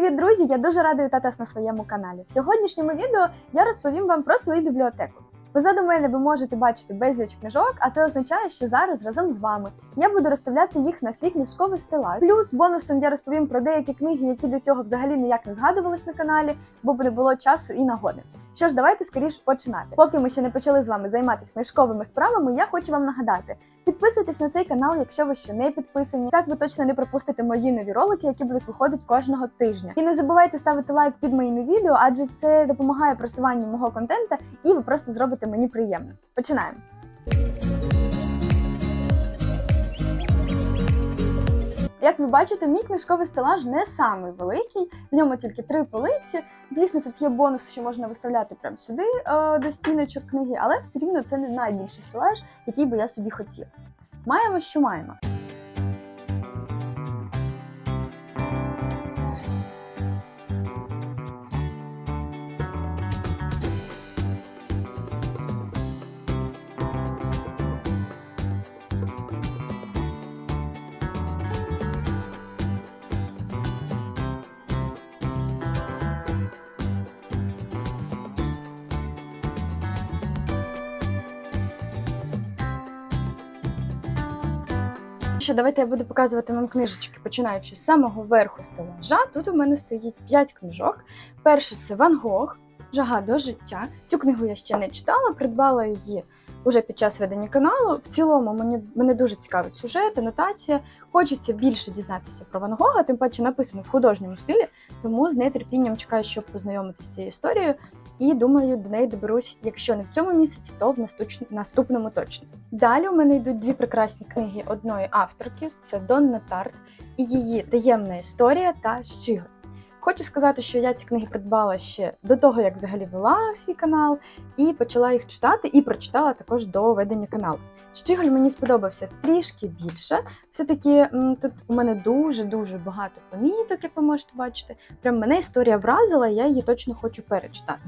Привіт, друзі! Я дуже рада вітати вас на своєму каналі. В сьогоднішньому відео я розповім вам про свою бібліотеку. Позаду мене ви можете бачити безліч книжок, а це означає, що зараз разом з вами я буду розставляти їх на свій книжковий стелаж. Плюс бонусом я розповім про деякі книги, які до цього взагалі ніяк не згадувались на каналі, бо не було часу і нагоди. Що ж, давайте скоріш починати. Поки ми ще не почали з вами займатися книжковими справами, я хочу вам нагадати: підписуйтесь на цей канал, якщо ви ще не підписані. Так ви точно не пропустите мої нові ролики, які будуть виходити кожного тижня. І не забувайте ставити лайк під моїми відео, адже це допомагає просуванню мого контента, і ви просто зробите мені приємно. Починаємо. Як ви бачите, мій книжковий стелаж не самий великий, в ньому тільки три полиці. Звісно, тут є бонус, що можна виставляти прямо сюди е, до стіночок книги, але все рівно це не найбільший стелаж, який би я собі хотіла. Маємо, що маємо. Що давайте я буду показувати вам книжечки, починаючи з самого верху стелажа. Тут у мене стоїть 5 книжок. Перше це Ван Гог, Жага до життя. Цю книгу я ще не читала, придбала її уже під час ведення каналу. В цілому мені мене дуже цікавить сюжет, анотація. Хочеться більше дізнатися про Ван Гога, тим паче написано в художньому стилі, тому з нетерпінням чекаю, щоб познайомитися з цією історією. І думаю, до неї доберусь, якщо не в цьому місяці, то в наступному точно. Далі у мене йдуть дві прекрасні книги одної авторки: це Донна Тарт і її таємна історія та Щиго. Хочу сказати, що я ці книги придбала ще до того, як взагалі вела свій канал, і почала їх читати, і прочитала також до ведення каналу. Щиголь мені сподобався трішки більше. Все-таки тут у мене дуже-дуже багато поміток, як ви можете бачити. Прям мене історія вразила, я її точно хочу перечитати.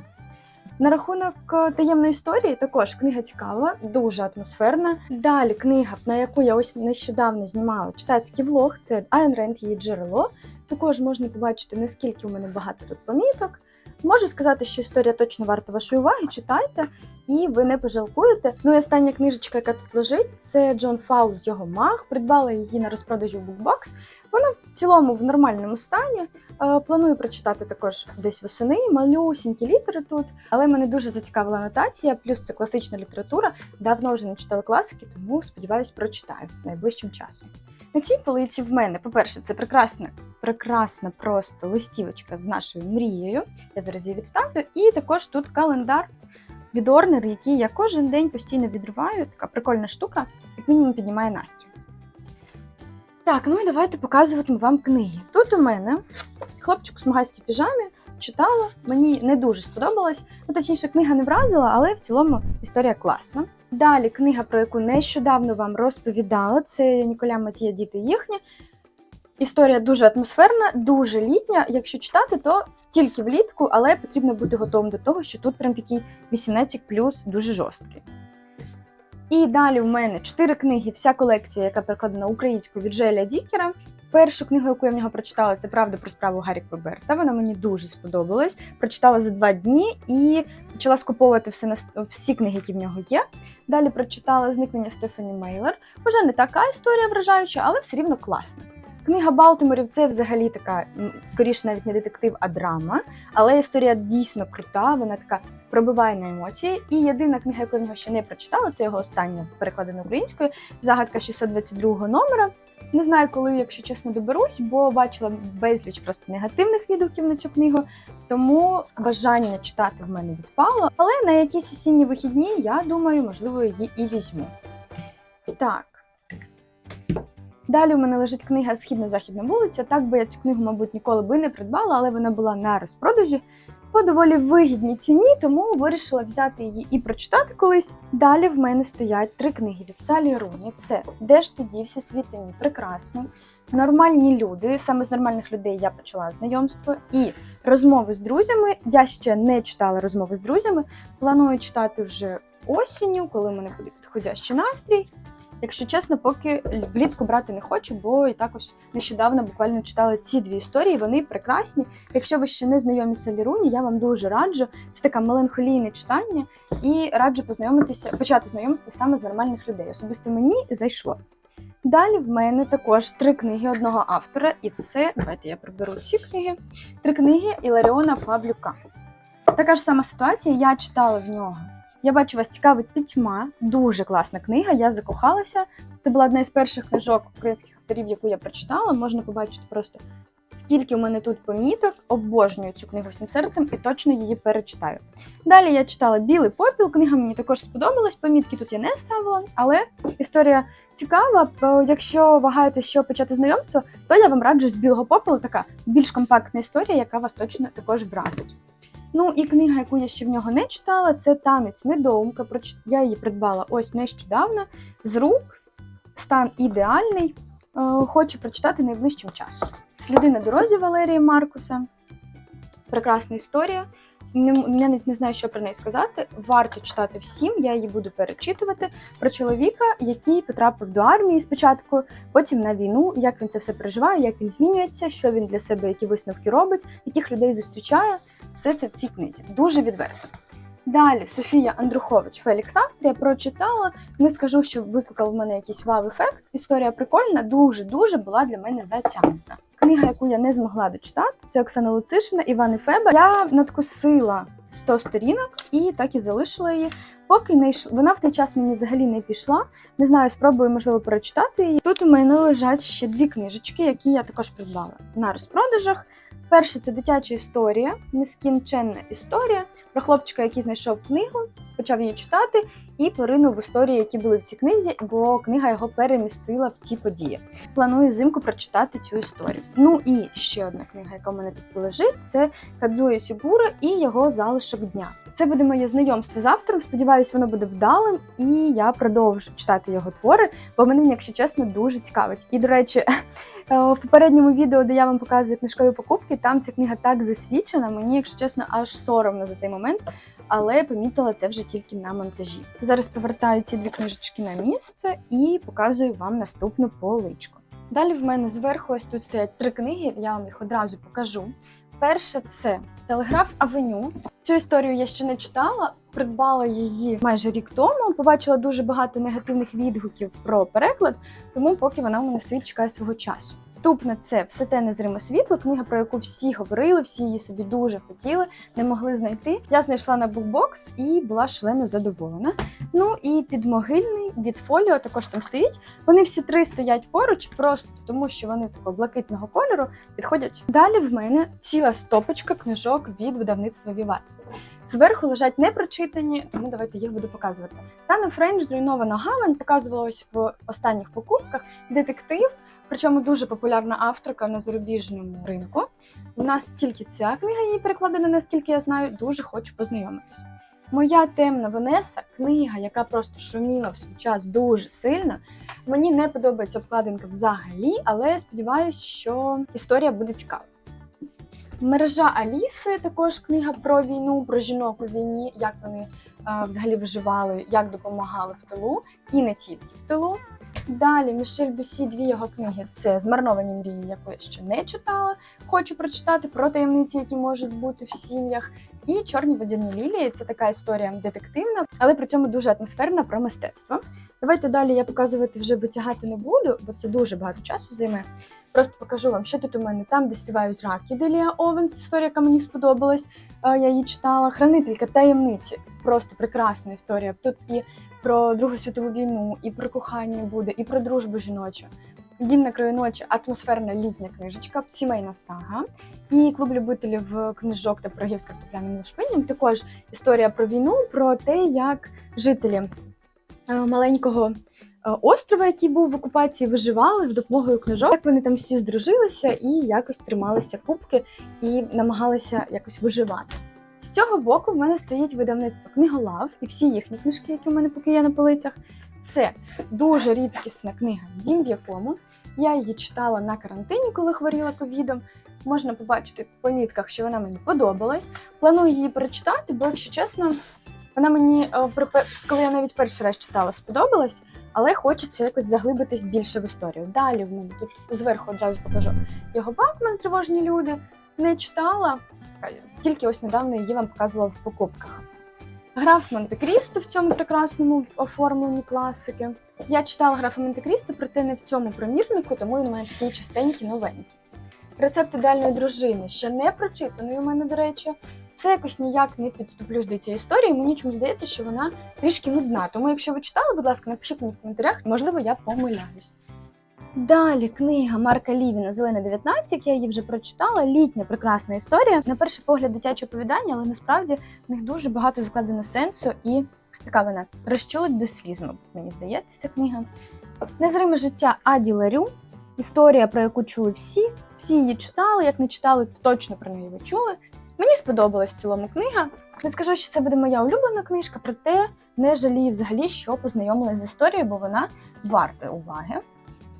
На рахунок е, таємної історії також книга цікава, дуже атмосферна. Далі книга, на яку я ось нещодавно знімала читацький влог, це Айн Ренд її джерело. Також можна побачити, наскільки у мене багато тут поміток. Можу сказати, що історія точно варта вашої уваги, читайте, і ви не пожалкуєте. Ну і остання книжечка, яка тут лежить, це Джон Фаул з його маг. Придбала її на розпродажі в Bookbox. Вона в цілому в нормальному стані. Е, Планую прочитати також десь восени, малюсінькі літери тут, але мене дуже зацікавила анотація, плюс це класична література. Давно вже не читала класики, тому сподіваюсь, прочитаю найближчим часом. На цій полиці в мене, по-перше, це прекрасна, прекрасна просто листівочка з нашою мрією. Я зараз її відставлю. І також тут календар від Орнер, який я кожен день постійно відриваю. Така прикольна штука, як мінімум піднімає настрій. Так, ну і давайте показуватиму вам книги. Тут у мене хлопчик у смугастій піжамі читала, мені не дуже сподобалось. Ну, точніше, книга не вразила, але в цілому історія класна. Далі книга, про яку нещодавно вам розповідала, це Ніколя Матія Діти їхні. Історія дуже атмосферна, дуже літня. Якщо читати, то тільки влітку, але потрібно бути готовим до того, що тут прям такий 18 дуже жорсткий. І далі в мене чотири книги, вся колекція, яка перекладена українською від Желя Дікера. Першу книгу, яку я в нього прочитала, це правда про справу Гаррі Квеберта. Вона мені дуже сподобалась. Прочитала за два дні і почала скуповувати все на всі книги, які в нього є. Далі прочитала зникнення Стефані Мейлер. Вже не така історія вражаюча, але все рівно класна. Книга Балтиморів це взагалі така, скоріше навіть не детектив, а драма. Але історія дійсно крута, вона така пробиває на емоції. І єдина книга, яку в нього ще не прочитала, це його остання перекладена українською загадка 622 номера. Не знаю, коли, якщо чесно, доберусь, бо бачила безліч просто негативних відгуків на цю книгу, тому бажання читати в мене відпало. Але на якісь осінні вихідні, я думаю, можливо, її і візьму. Так. Далі у мене лежить книга Східно-Західна вулиця. Так би я цю книгу, мабуть, ніколи би не придбала, але вона була на розпродажі по доволі вигідній ціні, тому вирішила взяти її і прочитати колись. Далі в мене стоять три книги від Салі Руні: це Де ж ти дівся світи мій прекрасний, Нормальні люди. Саме з нормальних людей я почала знайомство і розмови з друзями. Я ще не читала розмови з друзями. Планую читати вже осінню, коли в мене буде підходящий настрій. Якщо чесно, поки влітку брати не хочу, бо і також нещодавно буквально читала ці дві історії. Вони прекрасні. Якщо ви ще не знайомі з Саліруні, я вам дуже раджу. Це таке меланхолійне читання, і раджу познайомитися, почати знайомство саме з нормальних людей. Особисто мені зайшло. Далі в мене також три книги одного автора, і це давайте я приберу ці книги. Три книги Іларіона Павлюка. Така ж сама ситуація, я читала в нього. Я бачу, вас цікавить пітьма. Дуже класна книга. Я закохалася. Це була одна із перших книжок українських авторів, яку я прочитала. Можна побачити просто скільки в мене тут поміток. Обожнюю цю книгу всім серцем і точно її перечитаю. Далі я читала Білий попіл. Книга мені також сподобалась. Помітки тут я не ставила, але історія цікава. Якщо вагаєте, що почати знайомство, то я вам раджу з білого попелу така більш компактна історія, яка вас точно також вразить. Ну і книга, яку я ще в нього не читала, це танець недоумка. Я її придбала ось нещодавно з рук. Стан ідеальний. Е, Хочу прочитати найближчим часом. Сліди на дорозі Валерія Маркуса. Прекрасна історія. Не, я навіть не знаю, що про неї сказати. Варто читати всім, я її буду перечитувати про чоловіка, який потрапив до армії спочатку, потім на війну, як він це все переживає, як він змінюється, що він для себе, які висновки робить, яких людей зустрічає. Все це в цій книзі. Дуже відверто. Далі Софія Андрухович Фелікс Австрія прочитала. Не скажу, що викликав в мене якийсь вау-ефект. Історія прикольна, дуже-дуже була для мене затягнута. Книга, яку я не змогла дочитати, це Оксана Луцишина, Іван і Феба. Я надкусила 100 сторінок і так і залишила її. Поки не йшла. Вона в той час мені взагалі не пішла. Не знаю, спробую, можливо, перечитати її. Тут у мене лежать ще дві книжечки, які я також придбала на розпродажах. Перше це дитяча історія, нескінченна історія про хлопчика, який знайшов книгу, почав її читати і поринув в історії, які були в цій книзі, бо книга його перемістила в ті події. Планую зимку прочитати цю історію. Ну і ще одна книга, яка в мене тут лежить, це Кадзує Сігура і його залишок дня. Це буде моє знайомство з автором. Сподіваюсь, воно буде вдалим, і я продовжу читати його твори, бо мене, якщо чесно, дуже цікавить. І до речі, е, в попередньому відео, де я вам показую книжкові покупки, там ця книга так засвідчена. Мені, якщо чесно, аж соромно за цей момент. Але помітила це вже тільки на монтажі. Зараз повертаю ці дві книжечки на місце і показую вам наступну поличку. Далі в мене зверху ось тут стоять три книги, я вам їх одразу покажу. Перше це Телеграф Авеню. Цю історію я ще не читала, придбала її майже рік тому. Побачила дуже багато негативних відгуків про переклад, тому поки вона в мене стоїть, чекає свого часу. Наступне це все те незриме світло, книга, про яку всі говорили, всі її собі дуже хотіли, не могли знайти. Я знайшла на букбокс і була шлено задоволена. Ну і підмогильний від фоліо також там стоїть. Вони всі три стоять поруч, просто тому що вони такого блакитного кольору підходять. Далі в мене ціла стопочка книжок від видавництва Віват. Зверху лежать непрочитані, тому давайте їх буду показувати. Тана Френч зруйнована гавань показувала ось в останніх покупках детектив. Причому дуже популярна авторка на зарубіжному ринку. У нас тільки ця книга її перекладена, наскільки я знаю, дуже хочу познайомитись. Моя темна Венеса книга, яка просто шуміла в свій час дуже сильно. Мені не подобається обкладинка взагалі, але сподіваюся, що історія буде цікава. Мережа Аліси також книга про війну, про жінок у війні, як вони е, взагалі виживали, як допомагали в тилу, і не тільки в тилу. Далі Мішель Бюсі, дві його книги це Змарновані мрії, яку я ще не читала. Хочу прочитати про таємниці, які можуть бути в сім'ях. І Чорні водяні лілії це така історія детективна, але при цьому дуже атмосферна про мистецтво. Давайте далі я показувати вже витягати не буду, бо це дуже багато часу займе. Просто покажу вам, що тут у мене там, де співають раки Делія Овенс, історія, яка мені сподобалась. Е, Я її читала. Хранителька таємниці. Просто прекрасна історія. Тут і про Другу світову війну, і про кохання буде, і про дружбу жіночу. Дім краю ночі, атмосферна літня книжечка, сімейна сага. І клуб любителів книжок та пирогів з картопляним лушпинням. Також історія про війну, про те, як жителі е, маленького е, острова, який був в окупації, виживали за допомогою книжок. Як вони там всі здружилися і якось трималися кубки і намагалися якось виживати. З цього боку в мене стоїть видавництво книголав і всі їхні книжки, які в мене поки є на полицях. Це дуже рідкісна книга Дім в якому. Я її читала на карантині, коли хворіла ковідом. Можна побачити в помітках, що вона мені подобалась. Планую її перечитати, бо, якщо чесно, вона мені, е, коли я навіть перший раз читала, сподобалась. але хочеться якось заглибитись більше в історію. Далі в мене тут зверху одразу покажу його Бакман, тривожні люди. Не читала, тільки ось недавно її вам показувала в покупках. Граф Монте-Крісто в цьому прекрасному оформленні класики. Я читала графа Монте-Крісто, проте не в цьому примірнику, тому він у мене такий частенький, новенький. Рецепт ідеальної дружини ще не прочитаний у мене, до речі. Це якось ніяк не підступлюсь до цієї історії. Мені чому здається, що вона трішки нудна. Тому, якщо ви читали, будь ласка, напишіть мені в коментарях, можливо, я помиляюсь. Далі книга Марка Лівіна Зелена 19, я її вже прочитала. Літня прекрасна історія. На перший погляд дитяче оповідання, але насправді в них дуже багато закладено сенсу і така вона розчулить до сліз, мені здається, ця книга. Незриме життя Аді Ларю. Історія, про яку чули всі, всі її читали. Як не читали, то точно про неї ви чули. Мені сподобалась в цілому книга. Не скажу, що це буде моя улюблена книжка, проте не жалію взагалі, що познайомилася з історією, бо вона варта уваги.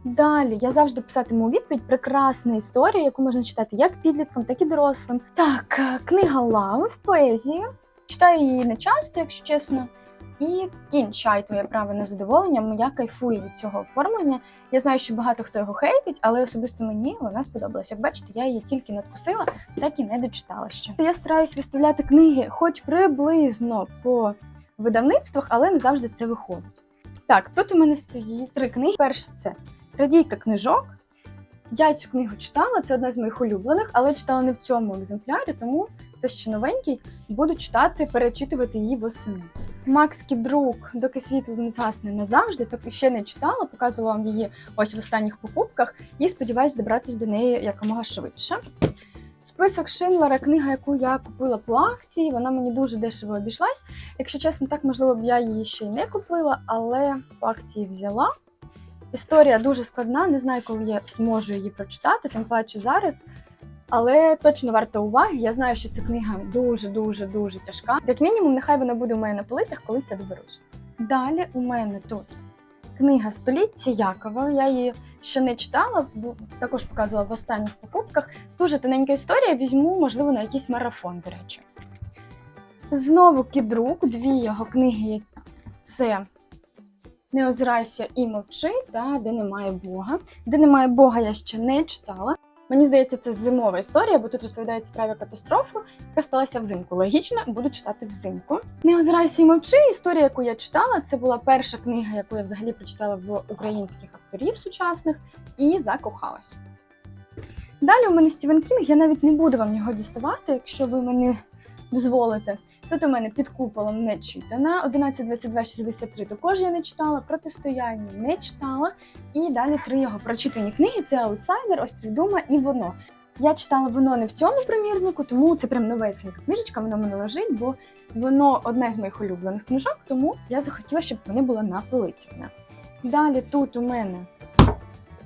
Далі я завжди писатиму у відповідь прекрасна історія, яку можна читати як підліткам, так і дорослим. Так, е, книга Лав, поезія. Читаю її не часто, якщо чесно. І кінь чай твоє право на задоволення. Я кайфую від цього оформлення. Я знаю, що багато хто його хейтить, але особисто мені вона сподобалася. Як бачите, я її тільки надкусила, так і не дочитала ще. Я стараюсь виставляти книги, хоч приблизно по видавництвах, але не завжди це виходить. Так, тут у мене стоїть три книги. Перше це Радійка книжок. Я цю книгу читала, це одна з моїх улюблених, але читала не в цьому екземплярі, тому це ще новенький. Буду читати, перечитувати її восени. Макс Кідрук, доки світло не згасне назавжди, так ще не читала, показувала вам її ось в останніх покупках і сподіваюся добратися до неї якомога швидше. Список Шинлера, книга, яку я купила по акції, вона мені дуже дешево обійшлась. Якщо чесно, так можливо б я її ще й не купила, але по акції взяла. Історія дуже складна, не знаю, коли я зможу її прочитати, тим паче зараз. Але точно варта уваги. Я знаю, що ця книга дуже-дуже дуже тяжка. Як мінімум, нехай вона буде у мене на полицях, колись я доберусь. Далі у мене тут книга Століття Якова. Я її ще не читала, бо також показувала в останніх покупках. Дуже тоненька історія, візьму, можливо, на якийсь марафон, до речі. Знову кідрук, дві його книги це Не озирайся і мовчи, та де немає Бога. Де немає Бога, я ще не читала. Мені здається, це зимова історія, бо тут розповідається про авіакатастрофу, яка сталася взимку. Логічно, буду читати взимку. Не озирайся і мовчи. Історія, яку я читала, це була перша книга, яку я взагалі прочитала в українських авторів сучасних, і закохалась. Далі у мене Стівен Кінг, я навіть не буду вам його діставати, якщо ви мені дозволите. Тут у мене під куполом не читана. 11.22.63 також я не читала, протистояння не читала. І далі три його прочитані книги: це Аутсайдер, Острів Дума і воно. Я читала воно не в цьому примірнику, тому це прям новесенька книжечка, воно мене лежить, бо воно одна з моїх улюблених книжок, тому я захотіла, щоб вони були на полиці. Далі тут у мене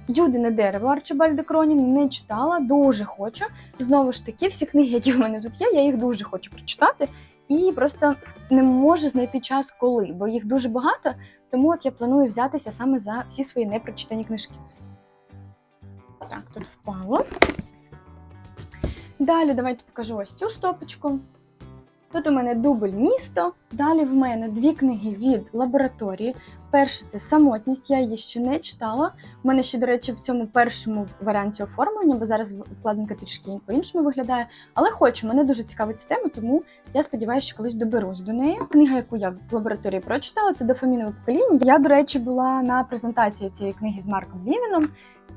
Юдине дерево Арчибальда Кронін не читала, дуже хочу. Знову ж таки, всі книги, які в мене тут є, я їх дуже хочу прочитати. І просто не можу знайти час, коли, бо їх дуже багато. Тому от я планую взятися саме за всі свої непрочитані книжки. Так, тут впало. Далі давайте покажу ось цю стопочку. Тут у мене дубль місто. Далі в мене дві книги від лабораторії. Перше це самотність, я її ще не читала. У мене ще, до речі, в цьому першому варіанті оформлення, бо зараз вкладинка трішки по-іншому виглядає. Але хочу, мене дуже цікавить ця тема, тому я сподіваюся, що колись доберусь до неї. Книга, яку я в лабораторії прочитала, це дофамінове покоління. Я, до речі, була на презентації цієї книги з Марком Лівіном.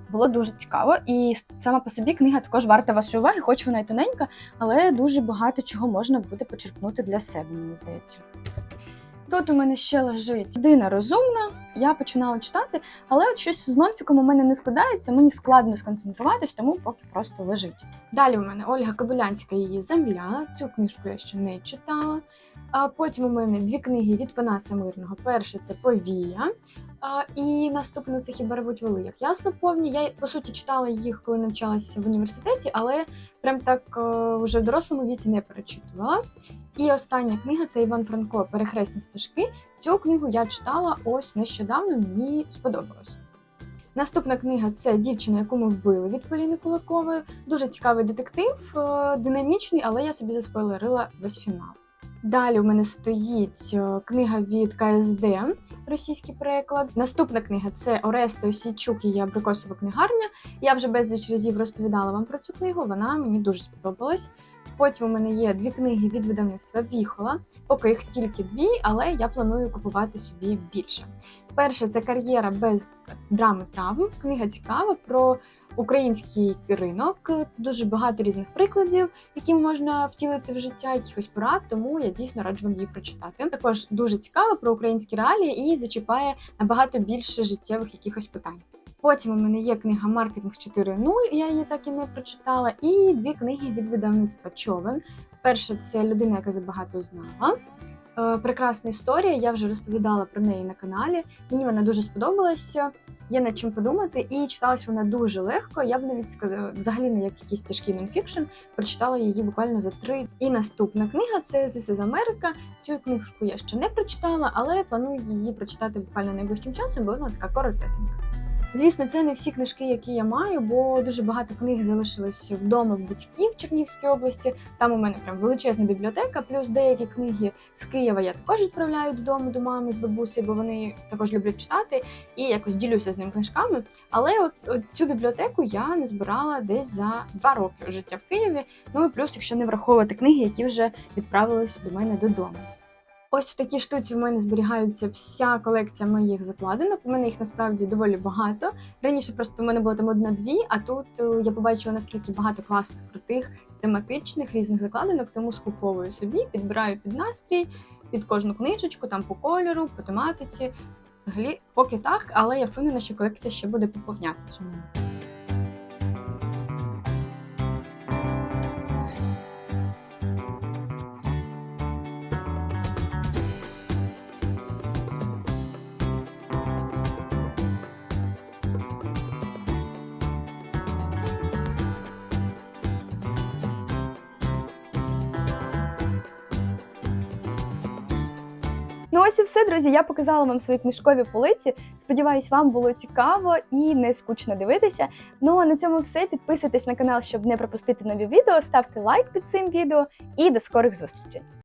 Було дуже цікаво, і сама по собі книга також варта вашої уваги, хоч вона й тоненька, але дуже багато чого можна буде почерпнути для себе, мені здається. Тут у мене ще лежить людина розумна, я починала читати, але от щось з нонфіком у мене не складається, мені складно сконцентруватись, тому поки просто лежить. Далі у мене Ольга Кобилянська її земля. Цю книжку я ще не читала. А Потім у мене дві книги від Панаса Мирного. Перше це Повія. А, І наступне це хіба рвуть воли, як ясно повні. Я по суті читала їх, коли навчалася в університеті, але прям так о, вже в дорослому віці не перечитувала. І остання книга це Іван Франко Перехресні стежки. Цю книгу я читала ось нещодавно, мені сподобалось. Наступна книга це дівчина, яку ми вбили від Поліни Кулакової. Дуже цікавий детектив, динамічний, але я собі заспойлерила весь фінал. Далі у мене стоїть е, книга від КСД, російський переклад. Наступна книга це Ореста Осійчук, її абрикосова книгарня. Я вже безліч разів розповідала вам про цю книгу. Вона мені дуже сподобалась. Потім у мене є дві книги від видавництва Віхола. Поки їх тільки дві, але я планую купувати собі більше. Перша це кар'єра без драми травм. Книга цікава про український ринок. Дуже багато різних прикладів, які можна втілити в життя, якихось порад. Тому я дійсно раджу вам її прочитати. Також дуже цікаво про українські реалії і зачіпає набагато більше життєвих якихось питань. Потім у мене є книга Маркетинг 4.0, я її так і не прочитала, і дві книги від видавництва Човен. Перша це людина, яка забагато знала. Е, Прекрасна історія, я вже розповідала про неї на каналі. Мені вона дуже сподобалася. Є над чим подумати, і читалась вона дуже легко. Я б навіть сказала, взагалі не як якийсь тяжкий нонфікшн, прочитала її буквально за три. І наступна книга це This is America. Цю книжку я ще не прочитала, але планую її прочитати буквально найближчим часом, бо вона така коротесенька. Звісно, це не всі книжки, які я маю, бо дуже багато книг залишилось вдома в батьків в Чернігівській області. Там у мене прям величезна бібліотека, плюс деякі книги з Києва я також відправляю додому до мами з бабусі, бо вони також люблять читати і якось ділюся з ним книжками. Але от, от цю бібліотеку я не збирала десь за два роки життя в Києві. Ну і плюс, якщо не враховувати книги, які вже відправилися до мене додому. Ось в такій штуці в мене зберігаються вся колекція моїх закладинок. У мене їх насправді доволі багато. Раніше просто в мене було там одна-дві, а тут е, я побачила наскільки багато класних крутих тематичних різних закладинок, тому скуповую собі, підбираю під настрій, під кожну книжечку, там по кольору, по тематиці. Взагалі, поки так, але я впевнена, що колекція ще буде поповнятися. Ну ось і все, друзі. Я показала вам свої книжкові полиці. Сподіваюсь, вам було цікаво і не скучно дивитися. Ну а на цьому все. Підписуйтесь на канал, щоб не пропустити нові відео. Ставте лайк під цим відео і до скорих зустрічей.